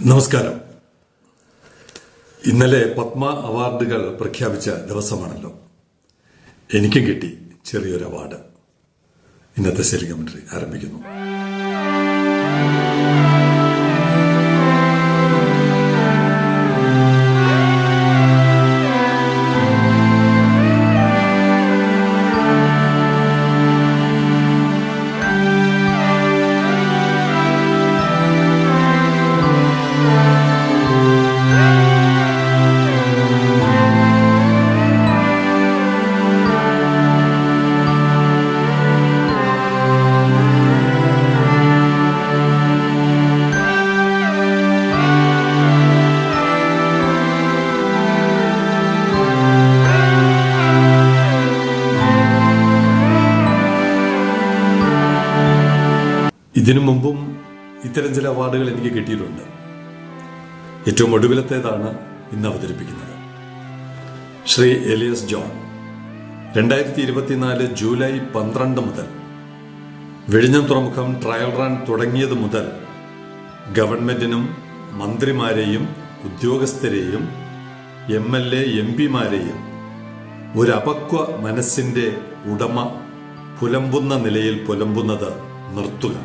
നമസ്കാരം. ഇന്നലെ പത്മ അവാർഡുകൾ പ്രഖ്യാപിച്ച ദിവസമാണല്ലോ. എനിക്കും കിട്ടി ചെറിയൊരു അവാർഡ്. ഇന്നത്തെ സെലി കമന്ററി ആരംഭിക്കുന്നു. ഇതിനു മുമ്പും ഇത്തരം ചില അവാർഡുകൾ എനിക്ക് കിട്ടിയിട്ടുണ്ട്. ഏറ്റവും ഒടുവിലത്തേതാണ് ഇന്ന് അവതരിപ്പിക്കുന്നത്. ശ്രീ എലിയസ് ജോൺ രണ്ടായിരത്തി ഇരുപത്തിനാല് ജൂലൈ പന്ത്രണ്ട് മുതൽ വിഴിഞ്ഞം തുറമുഖം ട്രയൽ റൺ തുടങ്ങിയത് മുതൽ ഗവൺമെന്റിനും മന്ത്രിമാരെയും ഉദ്യോഗസ്ഥരെയും എം എൽ എ എം പിമാരെയും ഒരു അപക്വ മനസ്സിന്റെ ഉടമ പുലമ്പുന്ന നിലയിൽ പുലമ്പുന്നത് നിർത്തുക.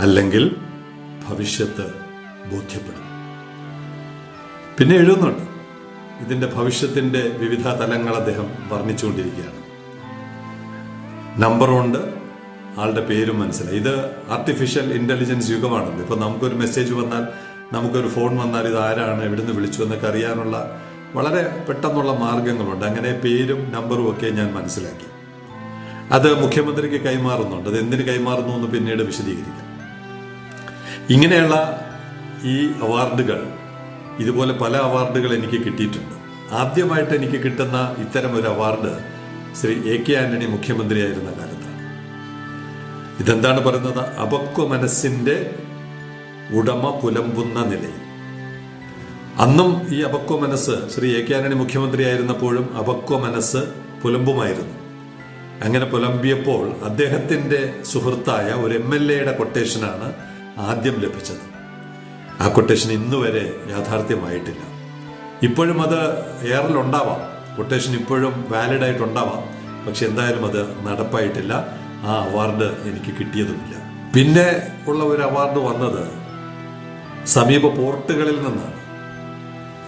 അല്ലെങ്കിൽ ഭവിഷ്യത്ത് ബോധ്യപ്പെടും. പിന്നെ എഴുതുന്നുണ്ട്. ഇതിന്റെ ഭവിഷ്യത്തിന്റെ വിവിധ തലങ്ങൾ അദ്ദേഹം വർണിച്ചുകൊണ്ടിരിക്കുകയാണ്. നമ്പറുണ്ട് ആളുടെ പേരും മനസ്സിലായി. ഇത് ആർട്ടിഫിഷ്യൽ ഇന്റലിജൻസ് യുഗമാണല്ലോ ഇപ്പൊ നമുക്കൊരു മെസ്സേജ് വന്നാൽ നമുക്കൊരു ഫോൺ വന്നാൽ ഇത് ആരാണ് എവിടുന്ന് വിളിച്ചു എന്നൊക്കെ അറിയാനുള്ള വളരെ പെട്ടെന്നുള്ള മാർഗങ്ങളുണ്ട് അങ്ങനെ പേരും നമ്പറും ഒക്കെ ഞാൻ മനസ്സിലാക്കി. അത് മുഖ്യമന്ത്രിക്ക് കൈമാറുന്നുണ്ട്. അത് എന്തിന് കൈമാറുന്നു എന്ന് പിന്നീട് വിശദീകരിക്കാം. ഇങ്ങനെയുള്ള ഈ അവാർഡുകൾ ഇതുപോലെ പല അവാർഡുകൾ എനിക്ക് കിട്ടിയിട്ടുണ്ട്. ആദ്യമായിട്ട് എനിക്ക് കിട്ടുന്ന ഇത്തരം ഒരു award Shri A K Antony മുഖ്യമന്ത്രിയായിരുന്ന കാലത്താണ്. ഇതെന്താണ് പറയുന്നത്? അപക്വ മനസ്സിന്റെ ഉടമ പുലമ്പുന്ന നിലയിൽ. അന്നും ഈ അപക്വ മനസ്സ് ശ്രീ എ കെ ആന്റണി മുഖ്യമന്ത്രിയായിരുന്നപ്പോഴും അപക്വ മനസ്സ് പുലമ്പുമായിരുന്നു. അങ്ങനെ പുലമ്പിയപ്പോൾ അദ്ദേഹത്തിന്റെ സുഹൃത്തായ ഒരു എം എൽ എയുടെ കൊട്ടേഷനാണ് ആദ്യം ലഭിച്ചത്. ആ കൊട്ടേഷൻ ഇന്ന് വരെ യാഥാർത്ഥ്യമായിട്ടില്ല. ഇപ്പോഴും അത് എയറിലുണ്ടാവാം കൊട്ടേഷൻ ഇപ്പോഴും വാലിഡ് ആയിട്ടുണ്ടാവാം പക്ഷെ എന്തായാലും അത് നടപ്പായിട്ടില്ല. ആ അവാർഡ് എനിക്ക് കിട്ടിയതുമില്ല. പിന്നെ ഉള്ള ഒരു അവാർഡ് വന്നത് സമീപ പോർട്ടുകളിൽ നിന്നാണ്.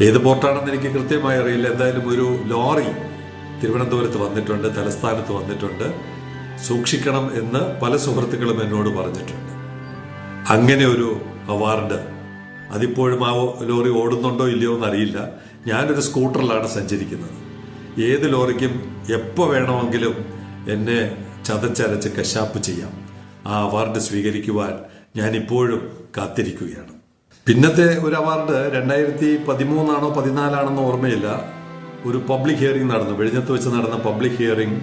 ഏത് പോർട്ടാണെന്ന് എനിക്ക് കൃത്യമായി അറിയില്ല. എന്തായാലും ഒരു ലോറി തിരുവനന്തപുരത്ത് വന്നിട്ടുണ്ട് തലസ്ഥാനത്ത് വന്നിട്ടുണ്ട്. സൂക്ഷിക്കണം എന്ന് പല സുഹൃത്തുക്കളും എന്നോട് പറഞ്ഞിട്ടുണ്ട്. അങ്ങനെ ഒരു അവാർഡ് അതിപ്പോഴും ആ ലോറി ഓടുന്നുണ്ടോ ഇല്ലയോ എന്നറിയില്ല. ഞാനൊരു സ്കൂട്ടറിലാണ് സഞ്ചരിക്കുന്നത്. ഏത് ലോറിക്കും എപ്പോൾ വേണമെങ്കിലും എന്നെ ചതച്ചരച്ച് കശാപ്പ് ചെയ്യാം. ആ അവാർഡ് സ്വീകരിക്കുവാൻ ഞാൻ ഇപ്പോഴും കാത്തിരിക്കുകയാണ്. പിന്നത്തെ ഒരു അവാർഡ് രണ്ടായിരത്തി പതിമൂന്നാണോ പതിനാലാണെന്നോ ഓർമ്മയില്ല. ഒരു പബ്ലിക് ഹിയറിംഗ് നടന്നു. വെളിഞ്ഞത്ത് വെച്ച് നടന്ന പബ്ലിക് ഹിയറിംഗ്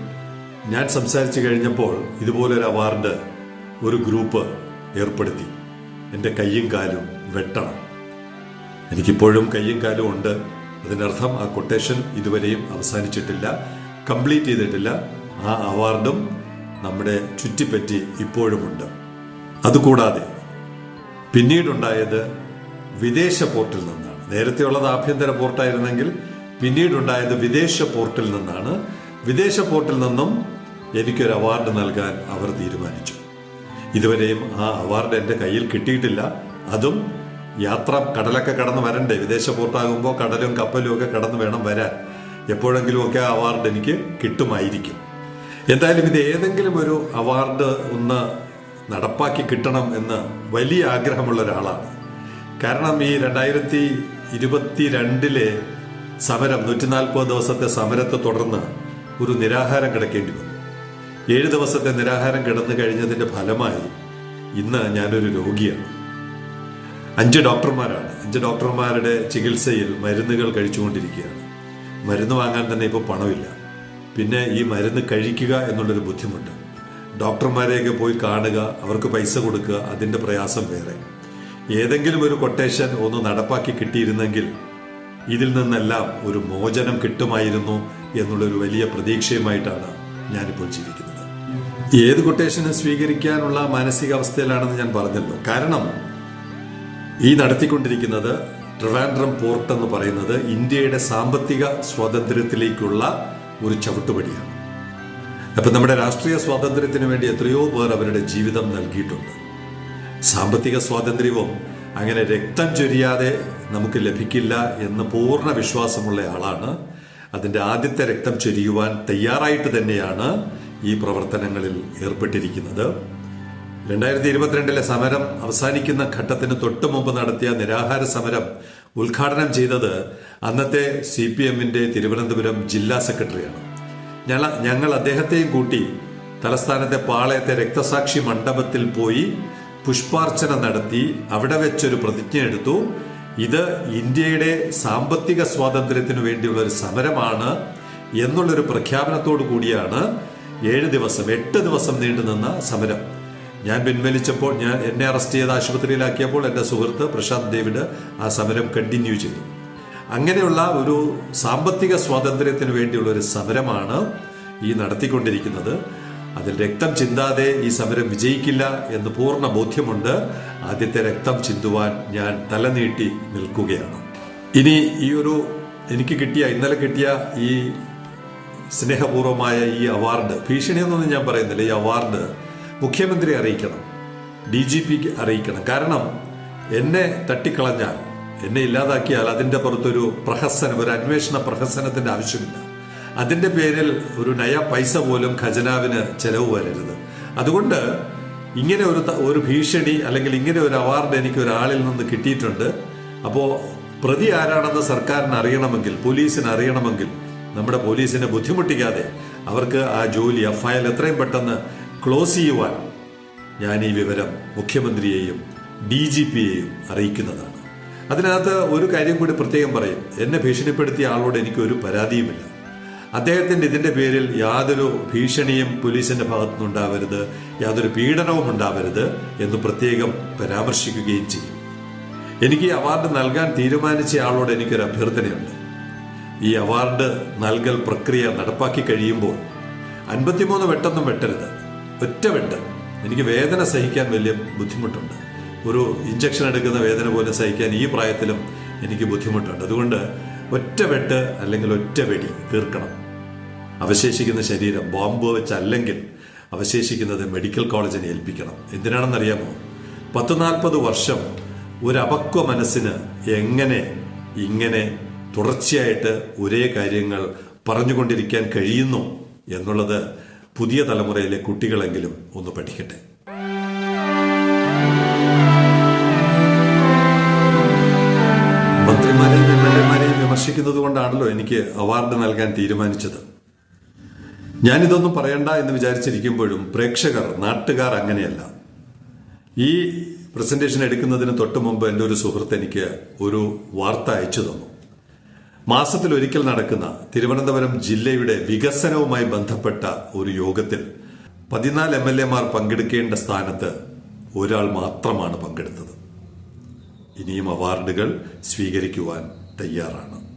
ഞാൻ സംസാരിച്ചു കഴിഞ്ഞപ്പോൾ ഇതുപോലൊരു അവാർഡ് ഒരു ഗ്രൂപ്പ് ഏർപ്പെടുത്തി. എന്റെ കയ്യും കാലും വെട്ടണം. എനിക്കിപ്പോഴും കയ്യും കാലും ഉണ്ട്. അതിനർത്ഥം ആ കൊട്ടേഷൻ ഇതുവരെയും അവസാനിച്ചിട്ടില്ല. കംപ്ലീറ്റ് ചെയ്തിട്ടില്ല. ആ അവാർഡും നമ്മുടെ ചുറ്റിപ്പറ്റി ഇപ്പോഴുമുണ്ട്. അതുകൂടാതെ പിന്നീടുണ്ടായത് വിദേശ പോർട്ടിൽ നിന്നാണ്. നേരത്തെ ഉള്ളത് ആഭ്യന്തര പോർട്ടായിരുന്നെങ്കിൽ പിന്നീടുണ്ടായത് വിദേശ പോർട്ടിൽ നിന്നാണ്. വിദേശ പോർട്ടിൽ നിന്നും എനിക്കൊരു അവാർഡ് നൽകാൻ അവർ തീരുമാനിച്ചു. ഇതുവരെയും ആ അവാർഡ് എന്റെ കയ്യിൽ കിട്ടിയിട്ടില്ല. അതും യാത്ര കടലൊക്കെ കടന്ന് വരണ്ടേ? വിദേശ പോർട്ടാകുമ്പോൾ കടലും കപ്പലും ഒക്കെ കടന്ന് വേണം വരാൻ. എപ്പോഴെങ്കിലുമൊക്കെ ആ അവാർഡ് എനിക്ക് കിട്ടുമായിരിക്കും. എന്തായാലും ഇത് ഏതെങ്കിലും ഒരു അവാർഡ് ഒന്ന് നടപ്പാക്കി കിട്ടണം എന്ന് വലിയ ആഗ്രഹമുള്ള ഒരാളാണ്. കാരണം ഈ രണ്ടായിരത്തി ഇരുപത്തി രണ്ടിലെ സമരം നൂറ്റി നാൽപ്പത് ദിവസത്തെ സമരത്തെ തുടർന്ന് ഒരു നിരാഹാരം കിടക്കേണ്ടി വന്നു. ഏഴ് ദിവസത്തെ നിരാഹാരം കിടന്നു കഴിഞ്ഞതിന്റെ ഫലമായി ഇന്ന് ഞാനൊരു രോഗിയാണ്. അഞ്ച് ഡോക്ടർമാരാണ്. അഞ്ച് ഡോക്ടർമാരുടെ ചികിത്സയിൽ മരുന്നുകൾ കഴിച്ചുകൊണ്ടിരിക്കുകയാണ്. മരുന്ന് വാങ്ങാൻ തന്നെ ഇപ്പോൾ പണമില്ല. പിന്നെ ഈ മരുന്ന് കഴിക്കുക എന്നുള്ളൊരു ബുദ്ധിമുട്ട്. ഡോക്ടർമാരെയൊക്കെ പോയി കാണുക അവർക്ക് പൈസ കൊടുക്കുക അതിന്റെ പ്രയാസം വേറെ. ഏതെങ്കിലും ഒരു കൊട്ടേഷൻ ഒന്ന് നടപ്പാക്കി കിട്ടിയിരുന്നെങ്കിൽ ഇതിൽ നിന്നെല്ലാം ഒരു മോചനം കിട്ടുമായിരുന്നു എന്നുള്ളൊരു വലിയ പ്രതീക്ഷയുമായിട്ടാണ് ഞാനിപ്പോൾ ജീവിക്കുന്നത്. ഏത് കൊട്ടേഷനും സ്വീകരിക്കാനുള്ള മാനസികാവസ്ഥയിലാണെന്ന് ഞാൻ പറഞ്ഞല്ലോ. കാരണം ഈ നടത്തിക്കൊണ്ടിരിക്കുന്നത് ട്രിവാൻഡ്രം പോർട്ട് എന്ന് പറയുന്നത് ഇന്ത്യയുടെ സാമ്പത്തിക സ്വാതന്ത്ര്യത്തിലേക്കുള്ള ഒരു ചവിട്ടുപടിയാണ്. അപ്പൊ നമ്മുടെ രാഷ്ട്രീയ സ്വാതന്ത്ര്യത്തിന് വേണ്ടി എത്രയോ പേർ അവരുടെ ജീവിതം നൽകിയിട്ടുണ്ട്. സാമ്പത്തിക സ്വാതന്ത്ര്യവും അങ്ങനെ രക്തം ചൊരിയാതെ നമുക്ക് ലഭിക്കില്ല എന്ന് പൂർണ വിശ്വാസമുള്ള ആളാണ്. അതിന്റെ ആദ്യത്തെ രക്തം ചൊരിയുവാൻ തയ്യാറായിട്ട് തന്നെയാണ് ഈ പ്രവർത്തനങ്ങളിൽ ഏർപ്പെട്ടിരിക്കുന്നത്. രണ്ടായിരത്തി ഇരുപത്തിരണ്ടിലെ സമരം അവസാനിക്കുന്ന ഘട്ടത്തിന് തൊട്ടു മുമ്പ് നടത്തിയ നിരാഹാര സമരം ഉദ്ഘാടനം ചെയ്തത് അന്നത്തെ സി പി എമ്മിന്റെ തിരുവനന്തപുരം ജില്ലാ സെക്രട്ടറിയാണ്. ഞങ്ങൾ ഞങ്ങൾ അദ്ദേഹത്തെയും കൂട്ടി തലസ്ഥാനത്തെ പാളയത്തെ രക്തസാക്ഷി മണ്ഡപത്തിൽ പോയി പുഷ്പാർച്ചന നടത്തി അവിടെ വെച്ചൊരു പ്രതിജ്ഞ എടുത്തു. ഇത് ഇന്ത്യയുടെ സാമ്പത്തിക സ്വാതന്ത്ര്യത്തിനു വേണ്ടിയുള്ള ഒരു സമരമാണ്. എന്നുള്ളൊരു പ്രഖ്യാപനത്തോടു കൂടിയാണ് ഏഴ് ദിവസം എട്ട് ദിവസം നീണ്ടുനിന്ന സമരം. ഞാൻ പിൻവലിച്ചപ്പോൾ ഞാൻ എന്നെ അറസ്റ്റ് ചെയ്ത് ആശുപത്രിയിലാക്കിയപ്പോൾ എന്റെ സുഹൃത്ത് പ്രശാന്ത് ഡേവിഡ് ആ സമരം കണ്ടിന്യൂ ചെയ്തു. അങ്ങനെയുള്ള ഒരു സാമ്പത്തിക സ്വാതന്ത്ര്യത്തിന് വേണ്ടിയുള്ള ഒരു സമരമാണ് ഈ നടത്തിക്കൊണ്ടിരിക്കുന്നത്. അതിൽ രക്തം ചിന്താതെ ഈ സമരം വിജയിക്കില്ല എന്ന് പൂർണ ബോധ്യമുണ്ട്. ആദ്യത്തെ രക്തം ചിന്തുവാൻ ഞാൻ തലനീട്ടി നിൽക്കുകയാണ്. ഇനി ഈ ഒരു എനിക്ക് കിട്ടിയ ഇന്നലെ കിട്ടിയ ഈ സ്നേഹപൂർവമായ ഈ അവാർഡ് ഭീഷണിയൊന്നും ഞാൻ പറയുന്നില്ല ഈ അവാർഡ് മുഖ്യമന്ത്രി അറിയിക്കണം ഡി ജി പിക്ക് അറിയിക്കണം. കാരണം എന്നെ തട്ടിക്കളഞ്ഞാൽ എന്നെ ഇല്ലാതാക്കിയാൽ അതിന്റെ പുറത്തൊരു പ്രഹസനം ഒരു അന്വേഷണ പ്രഹസനത്തിന്റെ ആവശ്യമില്ല. അതിന്റെ പേരിൽ ഒരു നയ പൈസ പോലും ഖജനാവിന് ചെലവ് വരരുത്. അതുകൊണ്ട് ഇങ്ങനെ ഒരു ഒരു ഭീഷണി അല്ലെങ്കിൽ ഇങ്ങനെ ഒരു അവാർഡ് എനിക്ക് ഒരാളിൽ നിന്ന് കിട്ടിയിട്ടുണ്ട്. അപ്പോൾ പ്രതി ആരാണെന്ന് സർക്കാരിന് അറിയണമെങ്കിൽ പോലീസിന് അറിയണമെങ്കിൽ നമ്മുടെ പോലീസിനെ ബുദ്ധിമുട്ടിക്കാതെ അവർക്ക് ആ ജോലി ആ ഫയൽ എത്രയും പെട്ടെന്ന് ക്ലോസ് ചെയ്യുവാൻ ഞാൻ ഈ വിവരം മുഖ്യമന്ത്രിയെയും ഡി ജി പിയെയും അറിയിക്കുന്നതാണ്. അതിനകത്ത് ഒരു കാര്യം കൂടി പ്രത്യേകം പറയും. എന്നെ ഭീഷണിപ്പെടുത്തിയ ആളോട് എനിക്ക് ഒരു പരാതിയുമില്ല. അദ്ദേഹത്തിന്റെ ഇതിന്റെ പേരിൽ യാതൊരു ഭീഷണിയും പോലീസിന്റെ ഭാഗത്തുനിന്ന് ഉണ്ടാവരുത് യാതൊരു പീഡനവും ഉണ്ടാവരുത് എന്ന് പ്രത്യേകം പരാമർശിക്കുകയും ചെയ്യും. എനിക്ക് അവാർഡ് നൽകാൻ തീരുമാനിച്ച ആളോട് എനിക്കൊരു അഭ്യർത്ഥനയുണ്ട്. ഈ അവാർഡ് നൽകൽ പ്രക്രിയ നടപ്പാക്കി കഴിയുമ്പോൾ അൻപത്തിമൂന്ന് വെട്ടൊന്നും വെട്ടരുത്. ഒറ്റ വെട്ട്. എനിക്ക് വേദന സഹിക്കാൻ വലിയ ബുദ്ധിമുട്ടുണ്ട്. ഒരു ഇഞ്ചക്ഷൻ എടുക്കുന്ന വേദന പോലും സഹിക്കാൻ ഈ പ്രായത്തിലും എനിക്ക് ബുദ്ധിമുട്ടുണ്ട്. അതുകൊണ്ട് ഒറ്റ വെട്ട് അല്ലെങ്കിൽ ഒറ്റ വെടി തീർക്കണം. അവശേഷിക്കുന്ന ശരീരം ബോംബ് വെച്ചല്ലെങ്കിൽ അവശേഷിക്കുന്നത് മെഡിക്കൽ കോളേജിനെ ഏൽപ്പിക്കണം. എന്തിനാണെന്നറിയാമോ? പത്ത് നാൽപ്പത് വർഷം ഒരു അപക്വ മനസ്സിന് എങ്ങനെ ഇങ്ങനെ തുടർച്ചയായിട്ട് ഒരേ കാര്യങ്ങൾ പറഞ്ഞുകൊണ്ടിരിക്കാൻ കഴിയുന്നു എന്നുള്ളത് പുതിയ തലമുറയിലെ കുട്ടികളെങ്കിലും ഒന്ന് പഠിക്കട്ടെ. മന്ത്രിമാരെയും എം എൽ എമാരെയും വിമർശിക്കുന്നത് കൊണ്ടാണല്ലോ എനിക്ക് അവാർഡ് നൽകാൻ തീരുമാനിച്ചത്. ഞാനിതൊന്നും പറയണ്ട എന്ന് വിചാരിച്ചിരിക്കുമ്പോഴും പ്രേക്ഷകർ നാട്ടുകാർ അങ്ങനെയല്ല. ഈ പ്രസന്റേഷൻ എടുക്കുന്നതിന് തൊട്ട് മുമ്പ് എന്റെ ഒരു സുഹൃത്ത് എനിക്ക് ഒരു വാർത്ത അയച്ചു തന്നു. മാസത്തിൽ ഒരിക്കൽ നടക്കുന്ന തിരുവനന്തപുരം ജില്ലയുടെ വികസനവുമായി ബന്ധപ്പെട്ട ഒരു യോഗത്തിൽ പതിനാല് എം എൽ എമാർ പങ്കെടുക്കേണ്ട സ്ഥാനത്ത് ഒരാൾ മാത്രമാണ് പങ്കെടുത്തത്. ഇനിയും അവാർഡുകൾ സ്വീകരിക്കുവാൻ തയ്യാറാണ്.